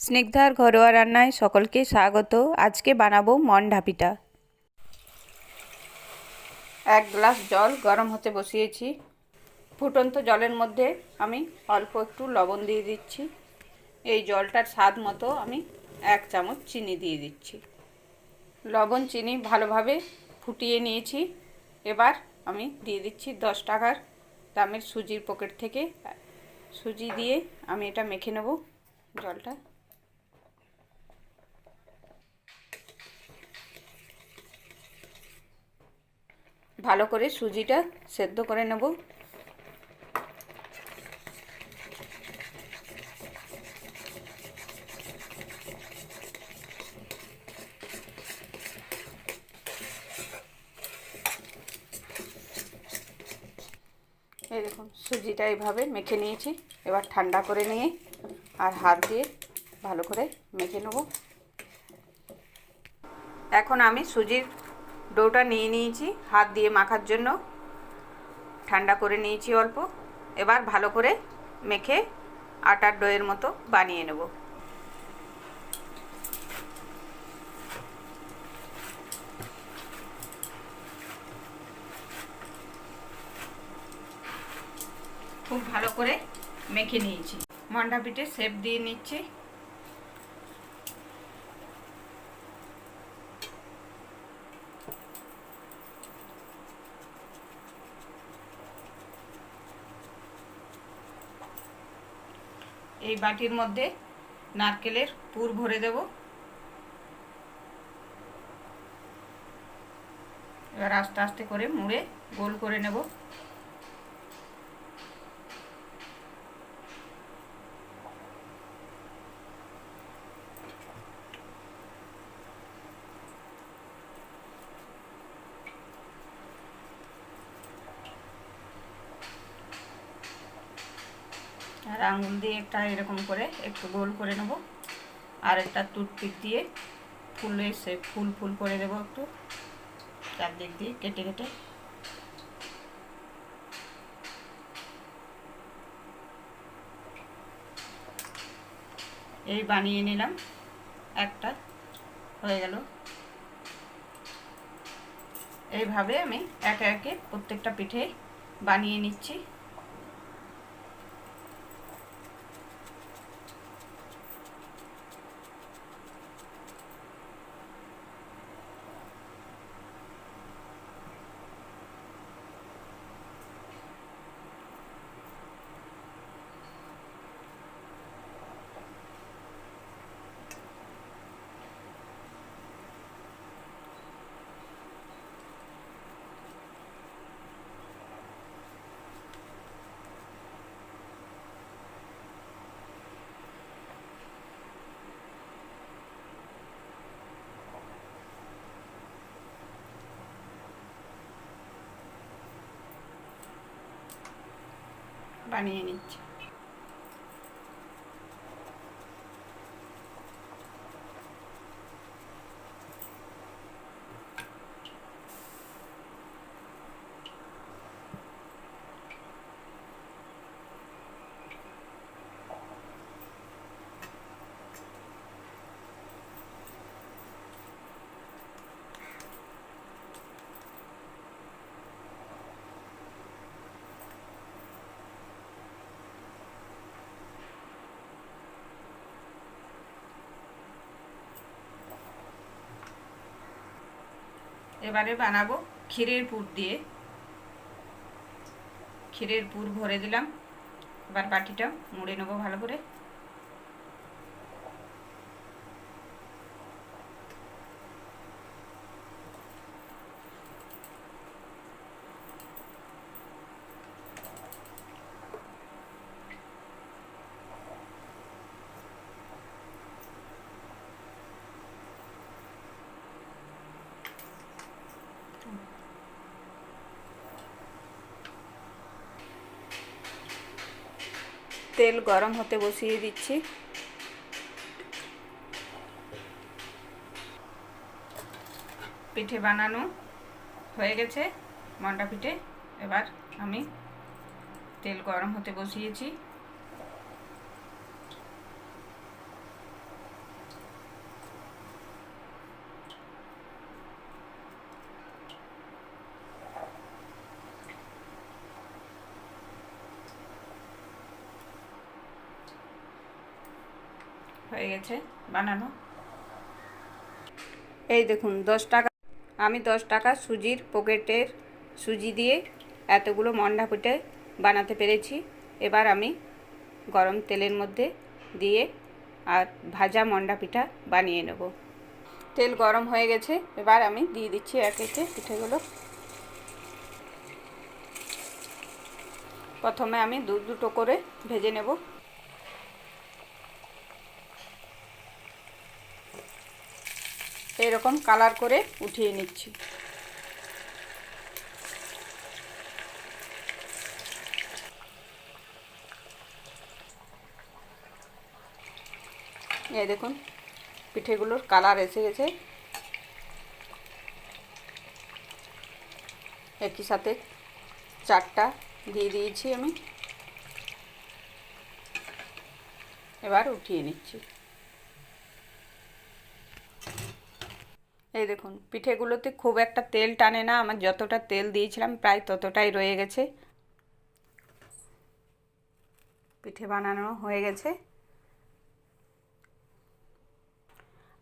স্নিগ্ধার ঘরোয়া রান্নায় সকলকে স্বাগত। আজকে বানাবো মন্ডা পিঠা এক গ্লাস জল গরম হতে বসিয়েছি। ফুটন্ত জলের মধ্যে আমি অল্প একটু লবণ দিয়ে দিচ্ছি। এই জলটার স্বাদ মতো আমি এক চামচ চিনি দিয়ে দিচ্ছি। লবণ, চিনি ভালোভাবে ফুটিয়ে নিয়েছি। এবার আমি দিয়ে দিচ্ছি দশ টাকার দামের সুজির পকেট থেকে। সুজি দিয়ে আমি এটা মেখে নেব। জলটা ভালো করে সুজিটা সেদ্ধ করে নেব। এই দেখুন, সুজিটা এইভাবে মেখে নিয়েছি। এবার ঠান্ডা করে নিয়ে আর হাত দিয়ে ভালো করে মেখে নেব। এখন আমি সুজির ডোটা নিয়ে নিয়েছি, হাত দিয়ে মাখার জন্য। ঠান্ডা করে নিয়েছি অল্প। এবার ভালো করে মেখে আটার ডোয়ের মতো বানিয়ে নেব। খুব ভালো করে মেখে নিয়েছি। মন্ডা পিঠে শেপ দিয়ে নিচ্ছি। এই বাটির মধ্যে নারকেলের পুর ভরে দেব। এবার আস্তে আস্তে করে মুড়ে গোল করে নেব। আর আঙুল দিয়ে একটা এরকম করে একটু গোল করে নেব। আর একটা টুথপিক দিয়ে ফুলে সে ফুল ফুল করে দেবো একটু। চারদিক দিয়ে কেটে কেটে। এই বানিয়ে নিলাম। একটা হয়ে গেল। এইভাবে আমি একে একে প্রত্যেকটা পিঠে বানিয়ে নিচ্ছি। বানিয়ে নিচ্ছি। এবারে বানাবো ক্ষীরের পুর দিয়ে। ক্ষীরের পুর ভরে দিলাম। এবার বাটিটা মুড়ে নেব ভালো করে। তেল গরম হতে বসিয়ে দিচ্ছি। পিঠে বানানো হয়ে গেছে। মন্ডা পিঠে এবার আমি তেল গরম হতে বসিয়েছি। হয়ে গেছে, বানানো। এই দেখুন, দশ টাকা। আমি দশ টাকা সুজির পকেটের সুজি দিয়ে এতগুলো মন্ডা পিঠে বানাতে পেরেছি। এবার আমি গরম তেলের মধ্যে দিয়ে আর ভাজা মন্ডা পিঠা বানিয়ে নেব। তেল গরম হয়ে গেছে, এবার আমি দিয়ে দিচ্ছি এক একে পিঠেগুলো। প্রথমে আমি দু দুটো করে ভেজে নেব। এরকম কালার করে উঠিয়ে নিচ্ছি। এই দেখুন, পিঠেগুলোর কালার এসে গেছে। একই সাথে চারটা দিয়ে দিয়েছি আমি। এবার উঠিয়ে নিচ্ছি। এই দেখুন, পিঠেগুলোতে খুব একটা তেল টানে না, আমার যতটা তেল দিয়েছিলাম প্রায় ততটাই রয়ে গেছে। পিঠে বানানো হয়ে গেছে।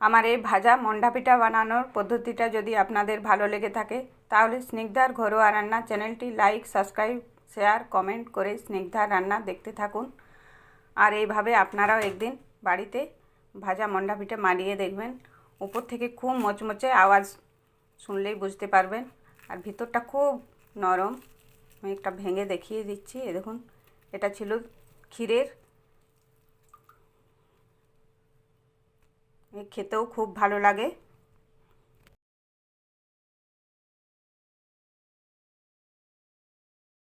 আমার এই ভাজা মন্ডা পিঠা বানানোর পদ্ধতিটা যদি আপনাদের ভালো লেগে থাকে, তাহলে স্নিগ্ধার ঘরোয়া রান্না চ্যানেলটি লাইক, সাবস্ক্রাইব, শেয়ার, কমেন্ট করে স্নিগ্ধার রান্না দেখতে থাকুন। আর এইভাবে আপনারাও একদিন বাড়িতে ভাজা মন্ডা পিঠে মারিয়ে দেখবেন। উপর থেকে খুব মচমচে আওয়াজ শুনলেই বুঝতে পারবেন। আর ভিতরটা খুব নরম। আমি একটা ভেঙে দেখিয়ে দিচ্ছি, এ দেখুন, এটা ছিল ক্ষীরের। খেতেও খুব ভালো লাগে।